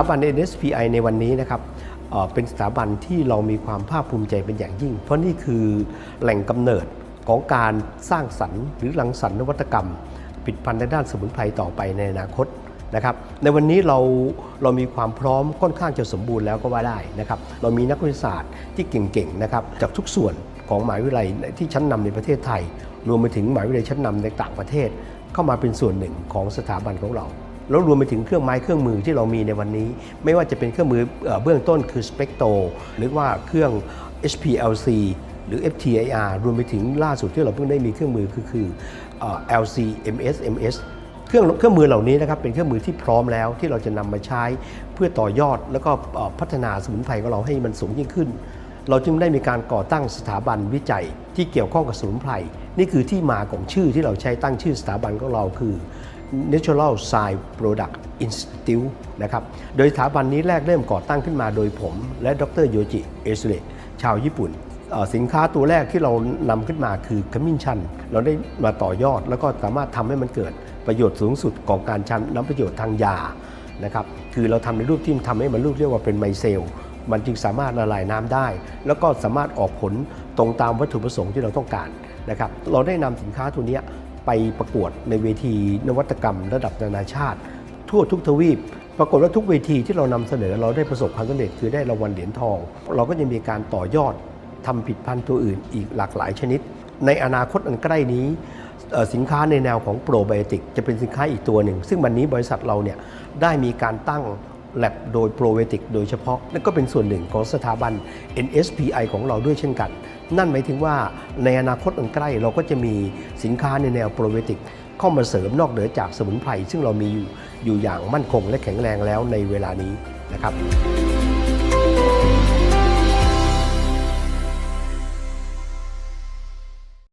ถาบัน NSPI ในวันนี้นะครับเป็นสถาบันที่เรามีความภาคภูมิใจเป็นอย่างยิ่ง เพราะนี่คือแหล่งกำเนิดของการสร้างสรรค์หรือรังสรรค์นวัตกรรมผิดพันธุ์ในด้านสมุนไพรต่อไปในอนาคตนะครับในวันนี้เราเรามีความพร้อมค่อนข้างจะสมบูรณ์แล้วก็ว่าได้นะครับเรามีนักวิทยาศาสตร์ที่เก่งๆนะครับจากทุกส่วนของหมหาวิทยาลัยที่ชั้นนำในประเทศไทย รวมไปถึงหมหาวิทยาลัยชั้นนำในต่างประเทศ เข้ามาเป็นส่วนหนึ่งของสถาบันของเรา แล้วรวมไปถึงเครื่องไม้เครื่องมือที่เรามีในวันนี้ ไม่ว่าจะเป็นเครื่องมือเบื้องต้นคือสเปกโตหรือว่าเครื่อง HPLC หรือ FTIR รวมไปถึงล่าสุดที่เราเพิ่งได้มีเครื่องมือคือคือ LC MS MS เครื่องเครื่องมือเหล่านี้นะครับเป็นเครื่องมือที่พร้อมแล้วที่เราจะนำมาใช้เพื่อต่อยอด แล้วก็พัฒนาสมุนไพรของเราให้มันสูงยิ่งขึ้น เราจึงได้มีการก่อตั้งสถาบันวิจัยที่เกี่ยวข้องกับสมุนไพรนี่คือที่มาของชื่อที่เราใช้ตั้งชื่อสถาบันของเราคือ Natural Science Product Institute นะครับ โดยสถาบันนี้แรกเริ่มก่อตั้งขึ้นมาโดยผม และดรโยจิเอสเลชาวญี่ปุ่น สินค้าตัวแรกที่เรานำขึ้นมาคือขมิ้นชัน เราได้มาต่อยอดแล้วก็สามารถทำให้มันเกิดประโยชน์สูงสุดของการชันน้ำประโยชน์ทางยานะครับ คือเราทำในรูปที่ทำให้มันรูปเรียกว่าเป็นไมเซลมันจึงสามารถละลายน้ำได้ แล้วก็สามารถออกผลตรงตามวัตถุประสงค์ที่เราต้องการนะครับ เราได้นำสินค้าตัวนี้ ไปประกวดในเวทีนวัตกรรมระดับนานาชาติ ทั่วทุกทวีป ปรากฏว่าทุกเวทีที่เรานำเสนอเราได้ประสบความสำเร็จคือได้รางวัลเหรียญทอง เราก็ยังมีการต่อยอดทำผิดพันธุ์ตัวอื่นอีกหลากหลายชนิด ในอนาคตอันใกล้นี้สินค้าในแนวของโปรไบโอติกจะเป็นสินค้าอีกตัวหนึ่ง ซึ่งวันนี้บริษัทเราเนี่ยได้มีการตั้งแลบโดยโปรไบโอติกโดยเฉพาะนั่นก็เป็นส่วนหนึ่งของสถาบัน NSPI ของเราด้วยเช่นกัน นั่นหมายถึงว่าในอนาคตอันใกล้เราก็จะมีสินค้าในแนวโปรไบโติกเข้ามาเสริมนอกเหนือจากสมุนไพรซึ่งเรามีอยู่อยู่อย่างมั่นคงและแข็งแรงแล้วในเวลานี้นะครับ